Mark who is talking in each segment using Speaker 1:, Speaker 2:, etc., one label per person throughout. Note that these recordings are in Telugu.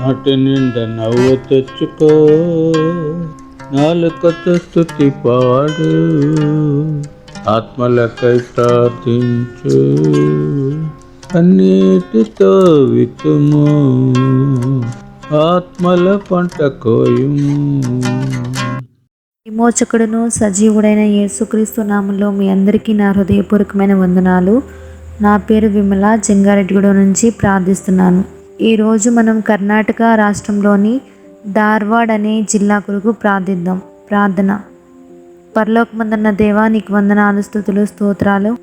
Speaker 1: నాటి నిండా నవ్వు తెచ్చుకో. నాలుకతో స్థుతి పాడు. ఆత్మలకై ప్రార్థించు. అన్నిటితో వితుము ఆత్మల పంట కోయుము.
Speaker 2: విమోచకుడును సజీవుడైన యేసుక్రీస్తు నామంలో మీ అందరికీ నా హృదయపూర్వకమైన వందనాలు. నా పేరు విమల జంగారెడ్డిగూడ నుంచి ప్రార్థిస్తున్నాను. ఈరోజు మనం కర్ణాటక రాష్ట్రంలోని ధార్వాడ్ అనే జిల్లా కొరకు ప్రార్థిద్దాం. ప్రార్థన. పరలోకమందన్న దేవా నీకు వందనాలు స్థుతులు స్తోత్రాలు.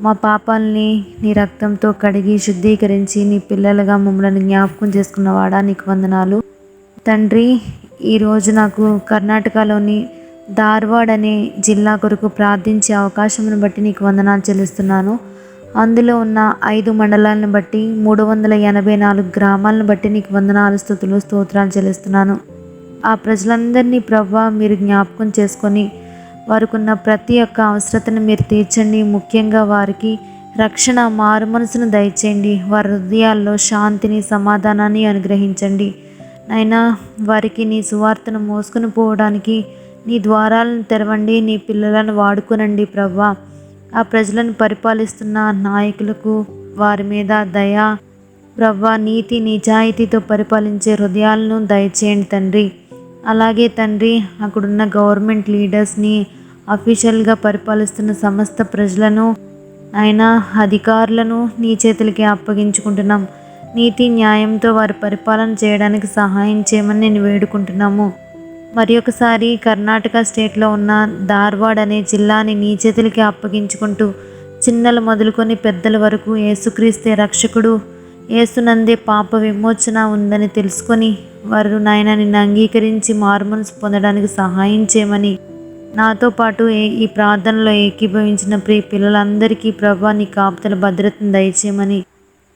Speaker 2: మా పాపాలని నీ రక్తంతో కడిగి శుద్ధీకరించి నీ పిల్లలుగా మమ్మల్ని జ్ఞాపకం చేసుకున్నవాడా నీకు వందనాలు. తండ్రి ఈరోజు నాకు కర్ణాటకలోని ధార్వాడ్ అనే జిల్లా కొరకు ప్రార్థించే అవకాశమును బట్టి నీకు వందనాలు చెల్లిస్తున్నాను. అందులో ఉన్న ఐదు మండలాలను బట్టి మూడు వందల ఎనభై నాలుగు గ్రామాలను బట్టి నీకు వందనాలు స్థుతులు స్తోత్రాలు చెల్లిస్తున్నాను. ఆ ప్రజలందరినీ ప్రభా మీరు జ్ఞాపకం చేసుకొని వారికి ఉన్న ప్రతి ఒక్క అవసరతను మీరు తీర్చండి. ముఖ్యంగా వారికి రక్షణ మారు మనసును దయచేయండి. వారి హృదయాల్లో శాంతిని సమాధానాన్ని అనుగ్రహించండి. నైనా వారికి నీ సువార్తను మోసుకుని పోవడానికి నీ ద్వారాలను తెరవండి. నీ పిల్లలను వాడుకునండి ప్రవ్వా. ఆ ప్రజలను పరిపాలిస్తున్న నాయకులకు వారి మీద దయ ప్రవ్వ నీతి నిజాయితీతో పరిపాలించే హృదయాలను దయచేయండి తండ్రి. అలాగే తండ్రి అక్కడున్న గవర్నమెంట్ లీడర్స్ని అఫీషియల్గా పరిపాలిస్తున్న సమస్త ప్రజలను ఆయన అధికారులను నీ చేతులకి అప్పగించుకుంటున్నాం. నీతి న్యాయంతో వారి పరిపాలన చేయడానికి సహాయం చేయమని నేను వేడుకుంటున్నాము. మరి ఒకసారి కర్ణాటక స్టేట్లో ఉన్న ధార్వాడ్ అనే జిల్లాని నీ చేతులకి అప్పగించుకుంటూ చిన్నలు మొదలుకొని పెద్దల వరకు ఏసుక్రీస్తే రక్షకుడు ఏసునందే పాప విమోచన ఉందని తెలుసుకొని వారు నాయన నిన్ను అంగీకరించి మారుమనసు పొందడానికి సహాయం చేయమని నాతో పాటు ఏ- ఈ ప్రార్థనలో ఏకీభవించిన ప్రియ పిల్లలందరికీ ప్రభా నీ కాపుతల భద్రతను దయచేయమని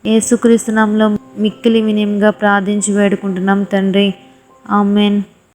Speaker 2: ఏసుక్రీస్తునంలో మిక్కిలి వినయంగా ప్రార్థించి వేడుకుంటున్నాం తండ్రి. ఆమెన్.